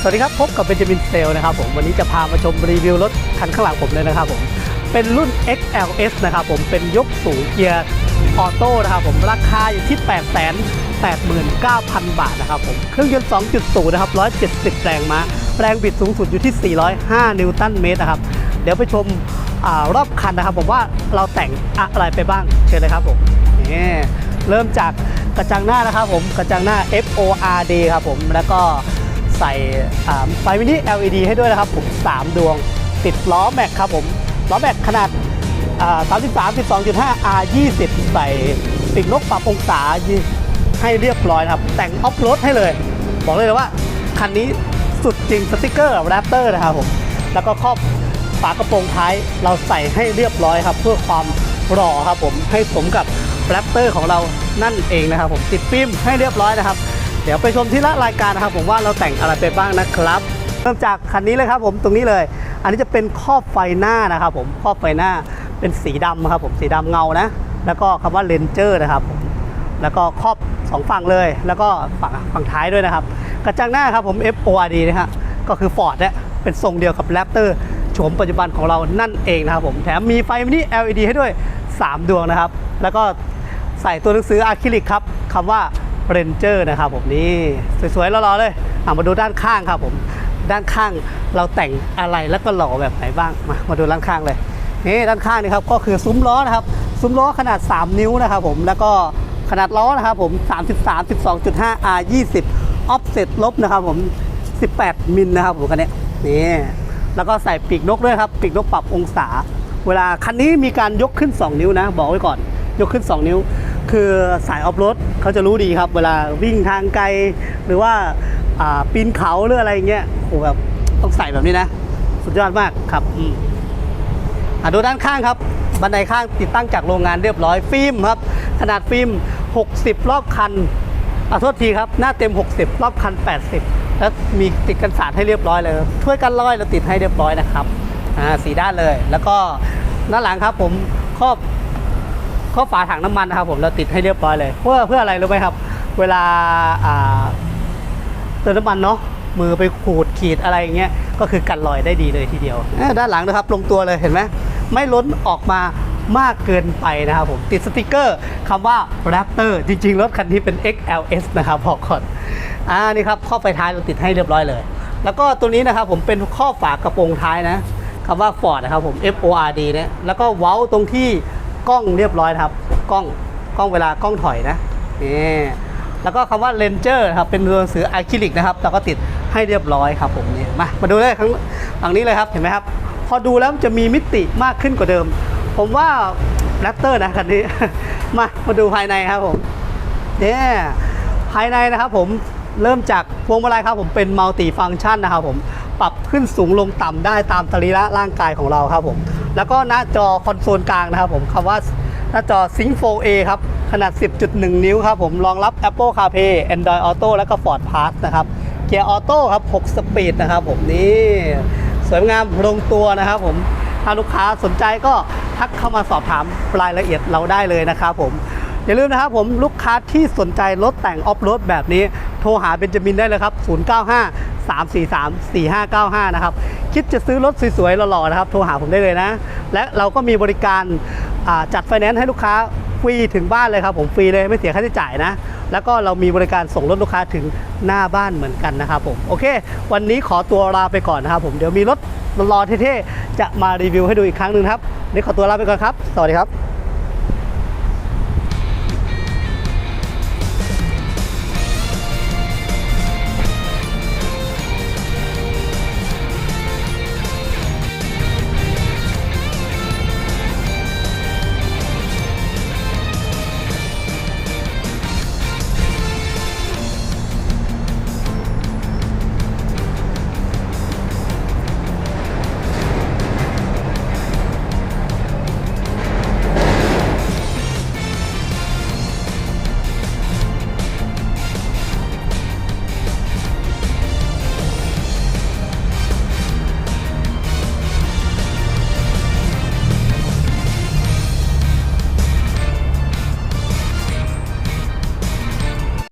สวัสดีครับ พบกับเบนจามินเซลนะครับผมวันนี้จะพามาชมรีวิวรถคันข้างหลังผมเลยนะครับผมเป็นรุ่น XLS นะครับผมเป็นยกสูงเกียร์ออโต้นะครับผมราคาอยู่ที่ 8 8 9 0 0 0 บาทนะครับผมเครื่องยนต์ 2.0 นะครับ 170 แรงม้าแรงบิดสูงสุดอยู่ที่ 405 นิวตันเมตรนะครับ เดี๋ยวไปชมอรอบคันนะครับผมว่าเราแต่งอะไรไปบ้างเชิญเลยครับผมนี่เริ่มจากกระจังหน้านะครับผมกระจังหน้า FORD ครับผมแล้วก็ ใส่ไฟมินิ LED ให้ด้วยนะครับผม3ดวงติดล้อแม็กครับผมล้อแม็กขนาด 33 12.5 R 20 ใส่ปีกนกปรับองศาให้เรียบร้อยครับ แต่งออฟโรดให้เลย บอกเลยว่า คันนี้สุดจริงสติกเกอร์แรปเตอร์นะครับผม แล้วก็ครอบฝากระโปรงท้ายเราใส่ให้เรียบร้อยครับ เพื่อความหล่อครับผมให้สมกับแรปเตอร์ของเรานั่นเองนะครับผมติดฟิล์มให้เรียบร้อยนะครับ ดี๋ยวไปชมที่ละรายการนะครับ ผมว่าเราแต่งอะไรไปบ้างนะครับ เริ่มจากคันนี้เลยครับผมตรงนี้เลย อันนี้จะเป็นครอบไฟหน้านะครับ ผมครอบไฟหน้าเป็นสีดำครับ ผมสีดำเงานะ แล้วก็คำว่าเลนเจอร์นะครับผมแล้วก็ครอบสองฝั่งเลย แล้วก็ฝั่งฝั่งท้ายด้วยนะครับ กระจังหน้าครับผม FORD นะฮะก็คือ Ford เนี่ยเป็นทรงเดียวกับ Raptor โฉมปัจจุบันของเรานั่นเองนะครับผมแถมมีไฟมินิ LED ให้ด้วย 3 ดวงนะครับ แล้วก็ใส่ตัวหนังสืออะคริลิกครับคำว่า Ranger นะครับผมนี่สวยๆรอๆเลยอะมาดูด้านข้างครับผมด้านข้างเราแต่งอะไรแล้วก็หล่อแบบไหนบ้างมามาดูด้านข้างเลยนี่ด้านข้างนี่ครับก็คือซุ้มล้อนะครับซุ้มล้อขนาด 3 นิ้วนะครับผมแล้วก็ขนาดล้อนะครับผม 33 12.5 R 20 offset ลบนะครับผม 18 มิลนะครับผมคันนี้นี่แล้วก็ใส่ปีกนกด้วยครับปีกนกปรับองศา เวลาคันนี้มีการยกขึ้น 2 นิ้วนะ บอกไว้ก่อน ยกขึ้น 2 นิ้ว คือสายออฟโรดเขาจะรู้ดีครับ เวลาวิ่งทางไกล หรือว่าปีนเขาหรืออะไรเงี้ยโหแบบต้องใส่แบบนี้นะ สุดยอดมากครับอะดูด้านข้างครับ บันไดข้างติดตั้งจากโรงงานเรียบร้อยฟิล์มครับ ขนาดฟิล์ม 60 รอบคันอะโทษทีครับ หน้าเต็ม 60 รอบคัน 80 แล้วมีติดกันสาดให้เรียบร้อยเลยถ้วยกันร้อยเราติดให้เรียบร้อยนะครับอ่าสีด้านเลย แล้วก็ด้านหลังครับผมครอบ ครอฝาถังน้ำมันนะครับผมเราติดให้เรียบร้อยเลย เพื่อเพื่ออะไรรู้ไหมครับ เวลาอ่าเติมน้ำมันเนาะมือไปขูดขีดอะไรอย่างเงี้ยก็คือกันรอยได้ดีเลยทีเดียวเอ้ยด้านหลังนะครับลงตัวเลยเห็นไหมไม่ล้นออกมามากเกินไปนะครับผมติดสติกเกอร์คำว่า Raptor จริงๆ รถคันนี้เป็น XLS นะครับบอกก่อนอ่านี่ครับข้อไฟท้ายเราติดให้เรียบร้อยเลย แล้วก็ตัวนี้นะครับผมเป็นข้อฝากระโปรงท้ายนะคำว่า Ford นะครับผม FORD เนี่ยแล้วก็เว้าตรงที่ กล้องเรียบร้อยครับกล้องกล้องเวลากล้องถอยนะนี่แล้วก็คำว่าเลนเจอร์ครับเป็นตัวหนังสืออะคริลิกนะครับเราก็ติดให้เรียบร้อยครับผมนี่มามาดูเลยครั้งหลังนี้เลยครับเห็นไหมครับ พอดูแล้วมันจะมีมิติมากขึ้นกว่าเดิม ผมว่าแรปเตอร์นะคันนี้มามาดูภายในครับผมเนี่ยภายในนะครับผมเริ่มจากพวงมาลัยครับผมเป็นมัลติฟัง c t ชันนะครับผมปรับขึ้นสูงลงต่ำได้ตามสรีระร่างกายของเราครับผม แล้วก็หน้าจอคอนโซลกลางนะครับผมคำว่าหน้าจอ Sync 4A ครับ ขนาด 10.1 นิ้วครับผมรองรับ Apple CarPlay Android Auto และก็ Ford Pass นะครับเกียร์ออโต้ครับ 6 สปีดนะครับผมนี่สวยงามลงตัวนะครับผมถ้าลูกค้าสนใจก็ทักเข้ามาสอบถามรายละเอียดเราได้เลยนะครับผมอย่าลืมนะครับผมลูกค้าที่สนใจรถแต่งออฟโรดแบบนี้ โทรหาเบนจามินได้เลยครับ 095 343 4595 นะครับ คิดจะซื้อรถสวยๆหล่อๆนะครับโทรหาผมได้เลยนะ และเราก็มีบริการจัดไฟแนนซ์ให้ลูกค้าฟรีถึงบ้านเลยครับ ผมฟรีเลยไม่เสียค่าใช้จ่ายนะ แล้วก็เรามีบริการส่งรถลูกค้าถึงหน้าบ้านเหมือนกันนะครับผมโอเค วันนี้ขอตัวลาไปก่อนนะครับผมเดี๋ยวมีรถรอเท่ๆจะมารีวิวให้ดูอีกครั้งหนึ่งครับนี่ขอตัวลาไปก่อนครับ สวัสดีครับ